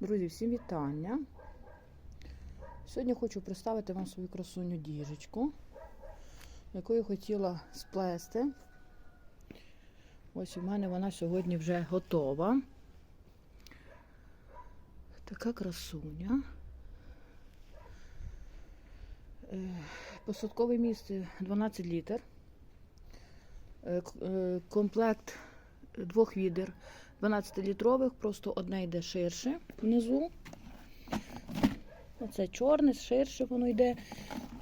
Друзі, всім вітання. Сьогодні хочу представити вам свою красуню діжечку, яку я хотіла сплести. Ось у мене вона сьогодні вже готова. Така красуня. Е, Посадкове місце 12 літр. Е, е, Комплект двох відер 12-літрових, просто одне йде ширше внизу. Оце чорне, ширше воно йде.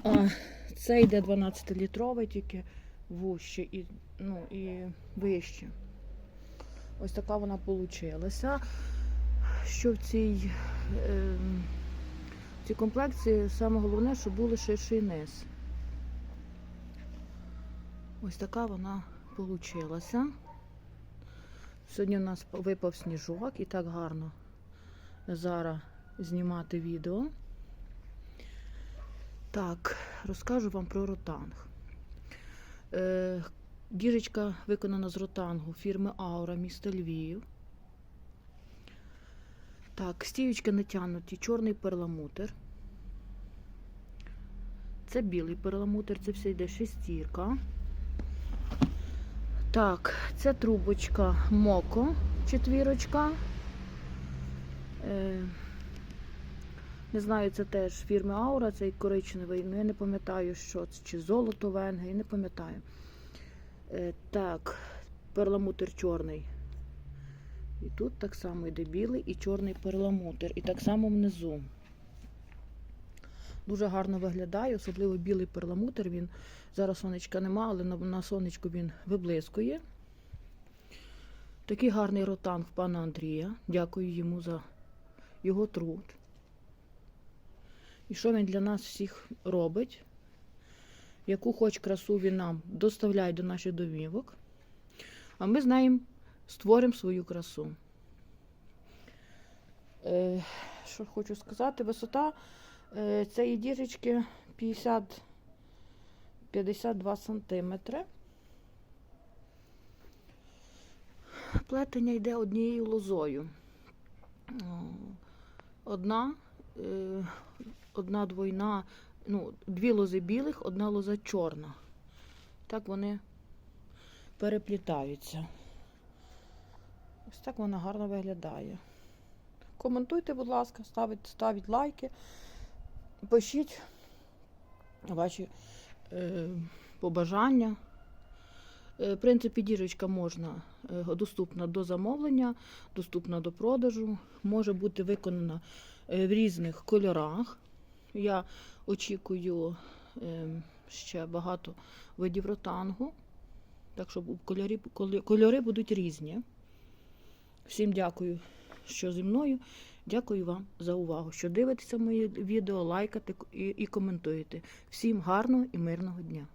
А це йде 12-літровий, тільки вужче і, ну, і вище. Ось така вона получилася. Що в цій, е, цій комплекції саме головне, щоб були ширший низ. Ось така вона получилася. Сьогодні у нас випав сніжок і так гарно зараз знімати відео. Так, розкажу вам про ротанг. Е, діжечка виконана з ротангу фірми Аура міста Львів. Так, стіючки натягнуті, чорний перламутр. Це білий перламутр, це все йде шестірка. Так, це трубочка Моко, четвірочка. Е, не знаю, це теж фірми Аура, цей коричневий, але я не пам'ятаю, що це, чи золото венге, я не пам'ятаю. Е, так, перламутр чорний. І тут так само йде білий і чорний перламутр. І так само внизу. Дуже гарно виглядає, особливо білий перламутр. Він зараз сонечка нема, але на, сонечку він виблискує. Такий гарний ротанг пана Андрія. Дякую йому за його труд. І що він для нас всіх робить? Яку хоч красу він нам доставляє до наших домівок. А ми з нею створимо свою красу. Е, що хочу сказати, висота цієї діжечки 50 52 сантиметри. Плетення йде однією лозою. Одна, е, одна двойна, ну, дві лози білих, одна лоза чорна. Так вони переплітаються. Ось так вона гарно виглядає. Коментуйте, будь ласка, ставіть, ставіть лайки, пишіть ваші е, побажання. Е, В принципі, діжечка можна е, доступна до замовлення, доступна до продажу, може бути виконана е, в різних кольорах. Я очікую ще багато видів ротангу, так що кольори, кольори будуть різні. Всім дякую, що зі мною. Дякую вам за увагу, що дивитеся мої відео, лайкати і, коментуєте. Всім гарного і мирного дня!